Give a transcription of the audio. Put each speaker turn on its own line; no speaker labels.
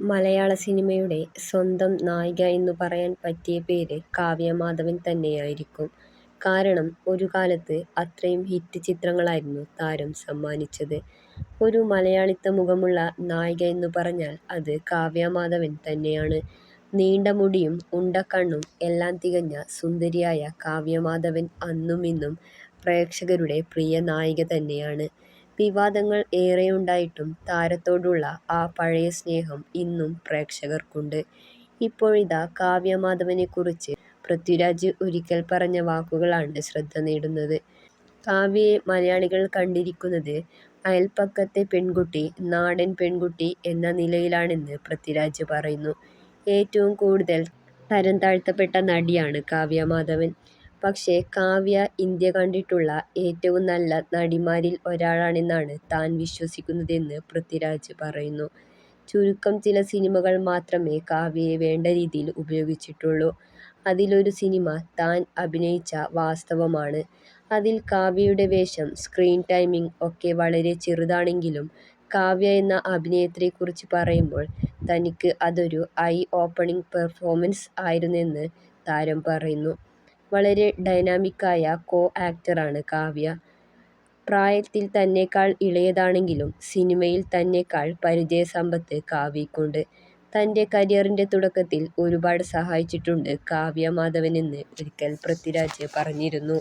മലയാള സിനിമയുടെ സ്വന്തം നായിക എന്നു പറയാൻ പറ്റിയ പേര് കാവ്യ മാധവൻ തന്നെയായിരിക്കും. കാരണം ഒരു കാലത്ത് അത്രയും ഹിറ്റ് ചിത്രങ്ങളായിരുന്നു താരം സമ്മാനിച്ചത്. ഒരു മലയാളിത്ത മുഖമുള്ള നായിക എന്നു പറഞ്ഞാൽ അത് കാവ്യ മാധവൻ തന്നെയാണ്. നീണ്ട മുടിയും ഉണ്ടക്കണ്ണും എല്ലാം തികഞ്ഞ സുന്ദരിയായ കാവ്യ മാധവൻ അന്നും ഇന്നും പ്രേക്ഷകരുടെ പ്രിയ നായിക തന്നെയാണ്. വിവാദങ്ങൾ ഏറെയുണ്ടായിട്ടും താരത്തോടുള്ള ആ പഴയ സ്നേഹം ഇന്നും പ്രേക്ഷകർക്കുണ്ട്. ഇപ്പോഴിതാ കാവ്യ മാധവനെക്കുറിച്ച് പൃഥ്വിരാജ് ഒരിക്കൽ പറഞ്ഞ വാക്കുകളാണ് ശ്രദ്ധ നേടുന്നത്. കാവ്യയെ മലയാളികൾ കണ്ടിരിക്കുന്നത് അയൽപക്കത്തെ പെൺകുട്ടി, നാടൻ പെൺകുട്ടി എന്ന നിലയിലാണെന്ന് പൃഥ്വിരാജ് പറയുന്നു. ഏറ്റവും കൂടുതൽ തരംതാഴ്ത്തപ്പെട്ട നടിയാണ് കാവ്യ മാധവൻ. പക്ഷേ കാവ്യ ഇന്ത്യ കണ്ടിട്ടുള്ള ഏറ്റവും നല്ല നടിമാരിൽ ഒരാളാണെന്നാണ് താൻ വിശ്വസിക്കുന്നതെന്ന് പൃഥ്വിരാജ് പറയുന്നു. ചുരുക്കം ചില സിനിമകൾ മാത്രമേ കാവ്യയെ വേണ്ട രീതിയിൽ ഉപയോഗിച്ചിട്ടുള്ളൂ. അതിലൊരു സിനിമ താൻ അഭിനയിച്ച വാസ്തവമാണ്. അതിൽ കാവ്യയുടെ വേഷം, സ്ക്രീൻ ടൈമിംഗ് ഒക്കെ വളരെ ചെറുതാണെങ്കിലും കാവ്യ എന്ന അഭിനേത്രിയെക്കുറിച്ച് പറയുമ്പോൾ തനിക്ക് അതൊരു ഐ ഓപ്പണിംഗ് പെർഫോമൻസ് ആയിരുന്നെന്ന് താരം പറയുന്നു. വളരെ ഡൈനാമിക്കായ കോ ആക്ടറാണ് കാവ്യ. പ്രായത്തിൽ തന്നെക്കാൾ ഇളയതാണെങ്കിലും സിനിമയിൽ തന്നെക്കാൾ പരിചയസമ്പത്ത് കാവ്യയ്ക്കുണ്ട്. തന്റെ കരിയറിന്റെ തുടക്കത്തിൽ ഒരുപാട് സഹായിച്ചിട്ടുണ്ട് കാവ്യ മാധവനെന്ന് ഒരിക്കൽ പൃഥ്വിരാജ് പറഞ്ഞിരുന്നു.